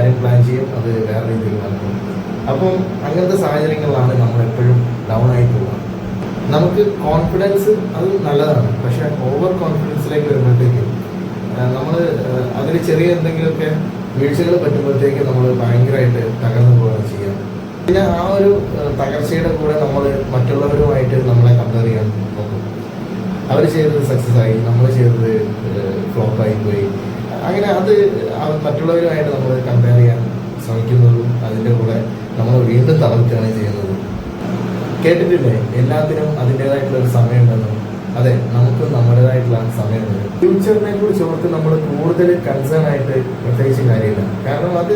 കാര്യം പ്ലാൻ ചെയ്യും അത് വേറെ രീതിയിൽ നടക്കും. അപ്പം അങ്ങനത്തെ സാഹചര്യങ്ങളിലാണ് നമ്മൾ എപ്പോഴും ഡൗൺ ആയി പോകുക നമുക്ക് കോൺഫിഡൻസ് അത് നല്ലതാണ്. പക്ഷെ ഓവർ കോൺഫിഡൻസിലേക്ക് വരുമ്പോഴത്തേക്ക് നമ്മൾ അതിൽ ചെറിയ എന്തെങ്കിലുമൊക്കെ വീഴ്ചകൾ പറ്റുമ്പോഴത്തേക്ക് നമ്മൾ ഭയങ്കരമായിട്ട് തകർന്നു പോവുകയാണ് ചെയ്യുക പിന്നെ ആ ഒരു തകർച്ചയുടെ കൂടെ നമ്മൾ മറ്റുള്ളവരുമായിട്ട് നമ്മളെ കമ്പയർ ചെയ്യാൻ നോക്കും. അവർ ചെയ്തത് സക്സസ് ആയി നമ്മൾ ചെയ്തത് ഫ്ലോപ്പ് ആയി പോയി. അങ്ങനെ അത് മറ്റുള്ളവരുമായിട്ട് നമ്മൾ കമ്പയർ ചെയ്യാൻ ശ്രമിക്കുന്നതും അതിന്റെ കൂടെ നമ്മൾ വീണ്ടും തളർത്തുകയാണ് ചെയ്യുന്നത്. കേട്ടിട്ടില്ലേ? എല്ലാത്തിനും അതിന്റെതായിട്ടുള്ള ഒരു സമയമുണ്ടെന്നും അതെ നമുക്ക് നമ്മുടേതായിട്ടുള്ള സമയമുണ്ട് ഫ്യൂച്ചറിനെ കുറിച്ച് ഓർത്ത് നമ്മൾ കൂടുതൽ കൺസേൺ ആയിട്ട് പ്രത്യേകിച്ച് കാര്യമില്ല. കാരണം അത്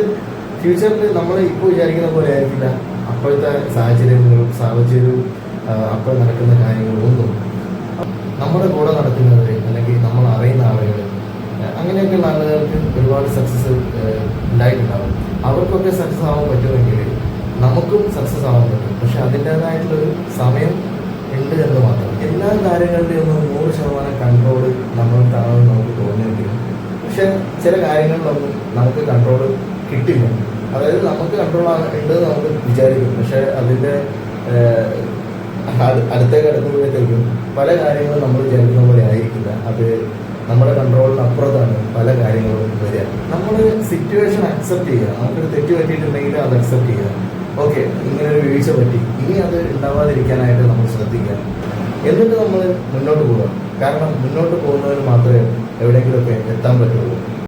ഫ്യൂച്ചറിൽ നമ്മൾ ഇപ്പോൾ വിചാരിക്കുന്ന പോലെ ആയിരിക്കില്ല. അപ്പോഴത്തെ സാഹചര്യങ്ങളും സാഹചര്യവും അപ്പോൾ നടക്കുന്ന കാര്യങ്ങളും ഒന്നും. നമ്മുടെ കൂടെ നടക്കുന്നവർ അങ്ങനെയൊക്കെയുള്ള ആളുകൾക്ക് ഒരുപാട് സക്സസ് ഉണ്ടായിട്ടുണ്ടാവും. അവർക്കൊക്കെ സക്സസ് ആവാൻ പറ്റുമെങ്കിൽ നമുക്കും സക്സസ് ആവാൻ പറ്റും. പക്ഷെ അതിന്റെതായിട്ടുള്ളൊരു സമയം ഉണ്ട് എന്ന് മാത്രം. എല്ലാ കാര്യങ്ങളുടെയും ഒന്നും നൂറ് ശതമാനം കൺട്രോൾ നമ്മൾ കാണുമെന്ന് നമുക്ക് തോന്നിയെങ്കിലും പക്ഷെ ചില കാര്യങ്ങളിലൊന്നും നമുക്ക് കൺട്രോൾ കിട്ടില്ല. അതായത് നമുക്ക് കൺട്രോൾ ഉണ്ട് നമുക്ക് വിചാരിക്കും. പക്ഷെ അതിന്റെ അടുത്ത അടു- അടുത്തേക്ക് അടുക്കുമ്പോഴത്തേക്കും പല കാര്യങ്ങളും നമ്മൾ വിചാരിക്കുന്ന പോലെ ആയിരിക്കില്ല. അത് നമ്മുടെ കൺട്രോളിന് അപ്പുറത്താണ് പല കാര്യങ്ങളും വരിക നമ്മൾ സിറ്റുവേഷൻ അക്സെപ്റ്റ് ചെയ്യുക. നമുക്കൊരു തെറ്റ് പറ്റിയിട്ടുണ്ടെങ്കിൽ അത് അക്സെപ്റ്റ് ചെയ്യുക. ഓക്കെ ഇങ്ങനെ ഒരു വീഴ്ച പറ്റി. ഇനി അത് ഉണ്ടാവാതിരിക്കാനായിട്ട് നമ്മൾ ശ്രദ്ധിക്കുക. എന്നിട്ട് നമ്മൾ മുന്നോട്ട് പോവുക. കാരണം മുന്നോട്ട് പോകുന്നവർ മാത്രമേ എവിടെയെങ്കിലുമൊക്കെ എത്താൻ പറ്റുള്ളൂ.